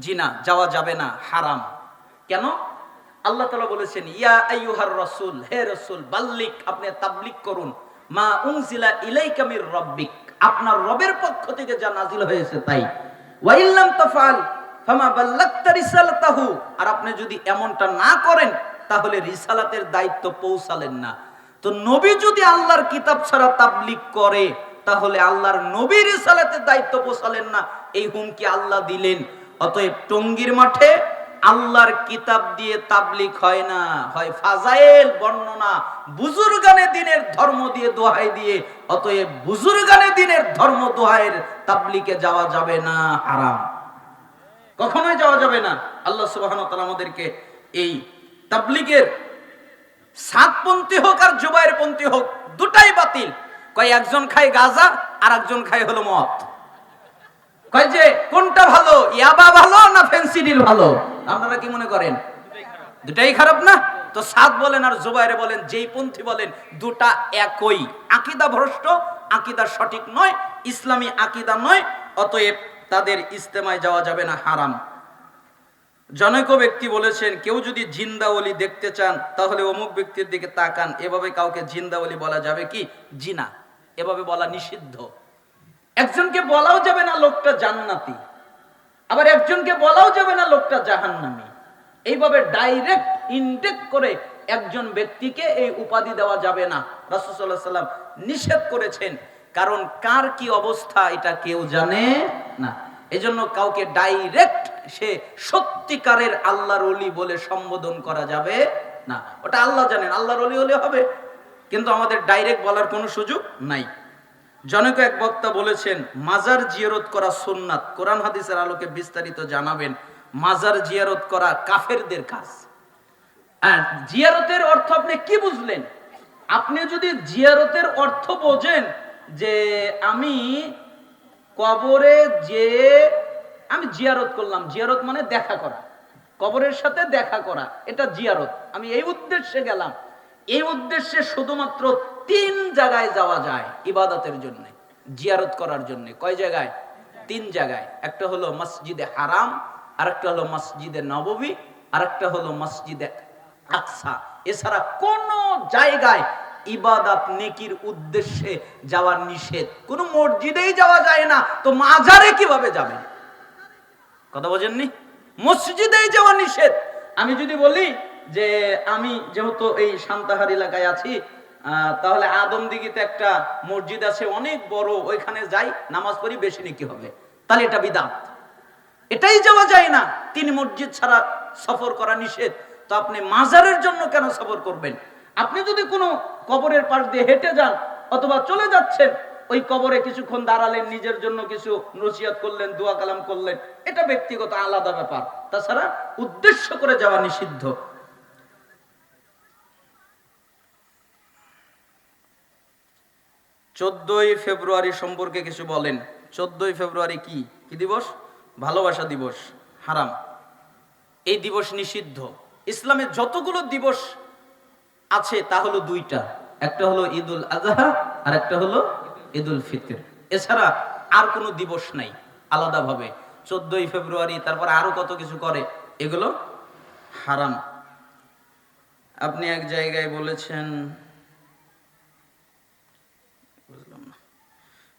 জিনা, যাওয়া যাবে না, হারাম। কেন? আল্লাহ তালা বলেছেন, ইয়া আইয়ুহার রসুল, হে রসুল, বাল্লিক, আপনি তাবলিক করুন। মা উনজিলা ইলাইকা মির রব্বিক। আপনার রবের পক্ষ থেকে যা নাজিল হয়েছে তাই। ওয়াইল্লাম তাফাল ফামা বাল্লাগতা রিসালাতাহু। আর আপনি যদি এমনটা না করেন, তাহলে রিসালাতের দায়িত্ব পৌঁছালেন না। তো নবী যদি আল্লাহর কিতাব ছাড়া তাবলিক করে, তাহলে আল্লাহর নবী রিসালাতের দায়িত্ব পৌঁছালেন না। এই হুমকি আল্লাহ দিলেন। অতএব টঙ্গির মাঠে আল্লাহর কিতাব দিয়ে তাবলিক হয় না, হয় ফাজাইল, বর্ণনা। বুজুর্গানে দিনের ধর্ম দিয়ে দোহাই দিয়ে, অতএব বুজুর্গানে দিনের ধর্ম দোহাইয়ের তাবলিকে যাওয়া যাবে না, হারাম। কখনোই যাওয়া যাবে না। আল্লাহ তাআলা আমাদেরকে এই তাবলিগের সাতপন্থী হোক আর জুবাইর পন্থী হোক, দুটাই বাতিল। কয় একজন খায় গাজা আর একজন খায় হলো মদ। কয় যে, কোনটা ভালো? ইয়াবা ভালো না ফেন্সিডিল ভালো? আপনারা কি মনে করেন? দুটাই খারাপ না? তো সাত বলেন আর জুবাইরে বলেন, যেই পন্থী বলেন, দুটা একই। আকিদা ভ্রষ্ট, আকিদা সঠিক নয়, ইসলামী আকিদা নয়, অতএব তাদের ইস্তেমায় যাওয়া যাবে না, হারাম। জনৈক ব্যক্তি বলেছেন, কেউ যদি জিন্দাওলি দেখতে চান, তাহলে অমুক ব্যক্তির দিকে তাকান। এভাবে কাউকে জিন্দাওলি বলা যাবে কি? জিনা। এভাবে বলা নিষিদ্ধ। একজনকে বলাও যাবে না লোকটা জান্নাতি, আবার একজনকে বলাও যাবে না লোকটা জাহান্নামী। এইভাবে ডাইরেক্ট ইনটেক্ট করে একজন ব্যক্তিকে এই উপাধি দেওয়া যাবে না। রাসূলুল্লাহ সাল্লাম নিষেধ করেছেন, কারণ কার কি অবস্থা এটা কেউ জানে না। এজন্য কাউকে ডাইরেক্ট সে সত্যিকারের আল্লাহর অলি বলে সম্বোধন করা যাবে না। ওটা আল্লাহ জানেন, আল্লাহর অলি হলে হবে। কিন্তু আমাদের ডাইরেক্ট বলার কোনো সুযোগ নাই। জনক এক বক্তা বলেছেন, মাজার জিয়ারত করা সুন্নাত। কোরআন হাদিসের আলোকে বিস্তারিত জানাবেন, মাজার জিয়ারত করা কাফেরদের কাজ। জিয়ারতের অর্থ আপনি কি বুঝলেন? আপনি যদি জিয়ারতের অর্থ বোঝেন যে আমি কবরে যে আমি জিয়ারত করলাম, জিয়ারত মানে দেখা করা। কবরের সাথে দেখা করা, এটা জিয়ারত। আমি এই উদ্দেশ্যে গেলাম। এই উদ্দেশ্যে শুধুমাত্র তিন জায়গায় যাওয়া যায় ইবাদতের জন্য, জিয়ারত করার জন্য। কয় জায়গায়? তিন জায়গায়। একটা হলো মসজিদে হারাম, আরেকটা হলো মসজিদে নববী আরেকটা হলো মসজিদে আকসা। এছাড়া কোন জায়গায় ইবাদত নেকির উদ্দেশ্যে যাওয়ার নিষেধ। কোন মসজিদেই যাওয়া যায় না। তো মাজারে কীভাবে যাবেন কথা বোঝেননি? মসজিদেই যাওয়া নিষেধ। আমি যদি বলি যে আমি যেহেতু এই সান্তাহার এলাকায় আছি তাহলে আদমদিঘিতে একটা মসজিদ আছে, অনেক বড়, ওইখানে যাই, নামাজ পড়ি, বেশি নাকি হবে। তাহলে এটা বিদাত। এটাই যাওয়া যায় না। তিনি মসজিদ ছাড়া সফর করা নিষেধ। তো আপনি মাজারের জন্য কেন সফর করবেন? আপনি যদি কোনো কবরের পাশ দিয়ে হেঁটে যান, অথবা চলে যাচ্ছেন, ওই কবরে কিছুক্ষণ দাঁড়ালেন, নিজের জন্য কিছু নসিয়াত করলেন, দোয়া কালাম করলেন, এটা ব্যক্তিগত আলাদা ব্যাপার। তাছাড়া উদ্দেশ্য করে যাওয়া নিষিদ্ধ। চোদ্দই ফেব্রুয়ারি সম্পর্কে কিছু বলেন। চোদ্দই ফেব্রুয়ারি কি? কি দিবস? ভালোবাসা দিবস। হারাম। এই দিবস নিষিদ্ধ। ইসলামের যতগুলো দিবস আছে, তা হলো দুইটা। একটা হলো ঈদুল আজহা আর একটা হলো ঈদুল ফিতর। এছাড়া আর কোনো দিবস নাই, আলাদাভাবে। চোদ্দই ফেব্রুয়ারি, তারপর আরও কত কিছু করে, এগুলো হারাম। আপনি এক জায়গায় বলেছেন বুঝলাম না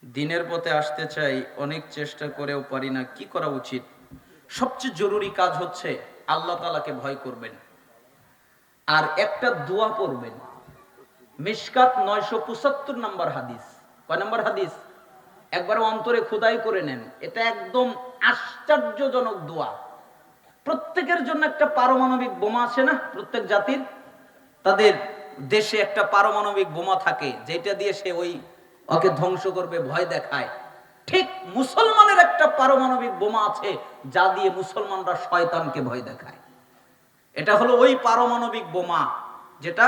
দিনের পথে আসতে চাই, অনেক চেষ্টা করেও পারি না, কি করা উচিত? সবচেয়ে জরুরি কাজ হচ্ছে আল্লাহ তালাকে ভয় করবেন। আর একটা দোয়া পড়বেন। মিশকাত নয়শো পঁচাত্তর নম্বর হাদিস। কয় নম্বর হাদিস? একবার অন্তরে খোদাই করে নেন। এটা একদম আশ্চর্যজনক দোয়া। প্রত্যেকের জন্য একটা পারমাণবিক বোমা আছে না? প্রত্যেক জাতির। তাদের দেশে একটা পারমাণবিক বোমা থাকে, যেটা দিয়ে সে ওই ওকে ধ্বংস করবে, ভয় দেখায়। ঠিক মুসলমানের একটা পারমাণবিক বোমা আছে, যা দিয়ে মুসলমানরা শয়তানকে ভয় দেখায়। এটা হলো ওই পারমাণবিক বোমা, যেটা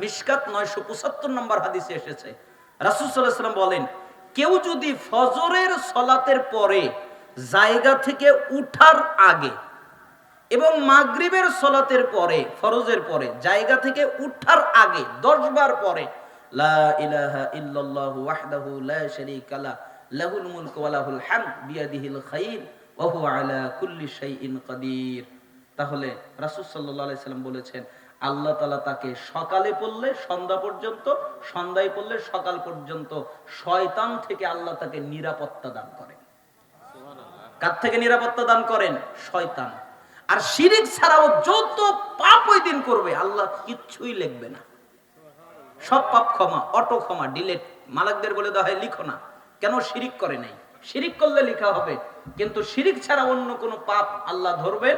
মিশকাত নয়শো পঁচাত্তর নম্বর হাদিসে এসেছে। রাসুসাল্লাম বলেন, কেউ যদি ফজরের সলাতের পরে জায়গা থেকে উঠার আগে এবং মাগরিবের সলাতের পরে, ফরজের পরে, জায়গা থেকে উঠার আগে, দশ বার পরে লা ইলাহা ইল্লাল্লাহু ওয়াহদাহু লা শারীকা লা লাহুল মুলকু ওয়া লাহুল হামদ বিয়াদিহিল খাইর ওহু আলা কুল্লি শাইইন কাদির। তাহলে রাসূল সাল্লাল্লাহু আলাইহি সাল্লাম বলেছেন আল্লাহ তাআলা তাকে সকালে পড়লে সন্ধ্যা পর্যন্ত সন্ধ্যায় পড়লে সকাল পর্যন্ত শয়তান থেকে আল্লাহ তাকে নিরাপত্তা দান করেন। কার থেকে নিরাপত্তা দান করেন? শয়তান। আর শিরিক ছাড়াও যত পাপ ওই দিন করবে আল্লাহ কিচ্ছুই লিখবে না। সব পাপ ক্ষমা, অটো ক্ষমা ডিলেট মালাকদের বলে দেওয়া হয়, লিখো না। কেন শিরিক করে নাই? শিরিক করলে লেখা হবে। কিন্তু শিরিক ছাড়া অন্য কোনো পাপ আল্লাহ ধরবেন?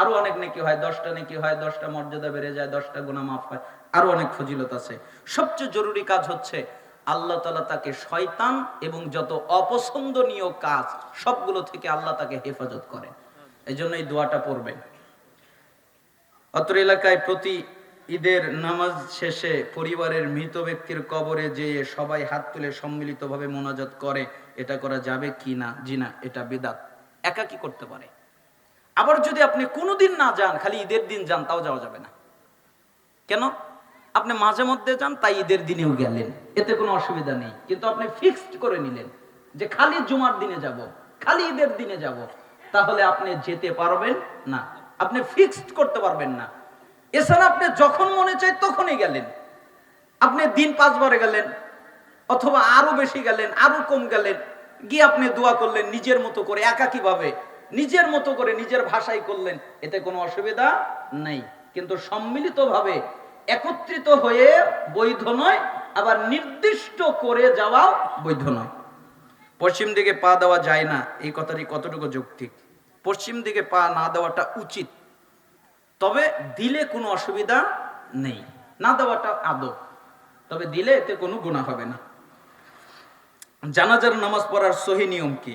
আরও অনেক নেকি হয়, দশটা নেকি হয়, দশটা মর্যাদা বেড়ে যায়, দশটা গুণা মাফ হয়, আরও অনেক ফজিলত আছে। সবচেয়ে জরুরি কাজ হচ্ছে, আল্লাহ তালা তাকে শয়তান এবং যত অপছন্দনীয় কাজ, সবগুলো থেকে আল্লাহ তাকে হেফাজত করেন। এই জন্য এই দোয়াটা পড়বেন। অত্র এলাকায় প্রতি ঈদের নামাজ শেষে পরিবারের মৃত ব্যক্তির কবরে যেয়ে সবাই হাত তুলে সম্মিলিতভাবে মোনাজাত করে, এটা করা যাবে কি না? জি না, এটা বেদাত। একা কি করতে পারে? আবার যদি আপনি কোনোদিন না যান, খালি ঈদের দিন যান, তাও যাওয়া যাবে না। কেন? আপনি মাঝে মধ্যে যান, তাই ঈদের দিনেও গেলেন। এতে কোনো অসুবিধা নেই। কিন্তু আপনি ফিক্সড করে নিলেন যে খালি জুমার দিনে যাব, খালি ঈদের দিনে যাব, তাহলে আপনি যেতে পারবেন না। আপনি ফিক্সড করতে পারবেন না। এছাড়া আপনি যখন মনে চায় তখনই গেলেন। আপনি দিন পাঁচবারে গেলেন, অথবা আরও বেশি গেলেন, আরও কম গেলেন। গিয়ে আপনি দোয়া করলেন, নিজের মতো করে একাকী ভাবে নিজের মতো করে, নিজের ভাষায় করলেন। এতে কোনো অসুবিধা নেই। কিন্তু সম্মিলিতভাবে একত্রিত হয়ে বৈধ নয়, আবার নির্দিষ্ট করে যাওয়াও বৈধ নয়। পশ্চিম দিকে পা দেওয়া যায় না, এই কথাটি কতটুকু যৌক্তিক? পশ্চিম দিকে পা না দেওয়াটা উচিত। তবে দিলে কোনো অসুবিধা নেই। না দেওয়াটা আদব তবে দিলে এতে কোনো গুণা হবে না। জানাজার নামাজ পড়ার সহি নিয়ম কি?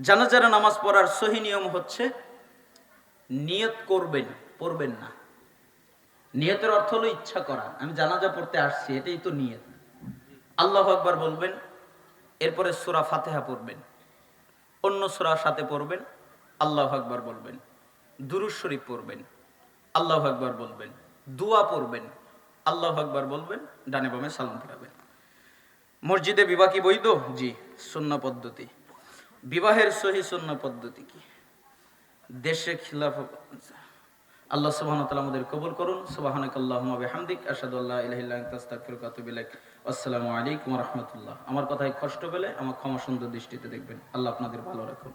জানাজার নামাজ পড়ার সহি নিয়ম হচ্ছে নিয়ত করবেন, পড়বেন না। নিয়তের অর্থ হলো ইচ্ছা করা। আমি জানাজা পড়তে আসছি, এটাই তো নিয়ত। আল্লাহ আকবার বলবেন, এরপরে সুরা ফাতেহা পড়বেন। অন্য সুরার সাথে পড়বেন, আল্লাহ আকবার বলবেন। দুরুজ শরীফ পড়বেন, আল্লাহ আকবার বলবেন, দোয়া পড়বেন, আল্লাহ আকবার বলবেন, ডানে বামে সালাম ফিরাবেন। মসজিদে বিবাহ কি বৈধ জি শূন্য পদ্ধতি। বিবাহের সহি শূন্য পদ্ধতি কি? দেশে খিলাফ, আল্লাহ সুবহানাহু ওয়া তাআলা আমাদের কবুল করুন। সুবহানাকাল্লাহুম্মা বিহামদিক, আশহাদু আল্লা ইলাহা আসসালামু আলাইকুম রাহমাতুল্লাহ। আমার কথায় কষ্ট পেলে আমার ক্ষমা সুন্দর দৃষ্টিতে দেখবেন। আল্লাহ আপনাদের ভালো রাখুন।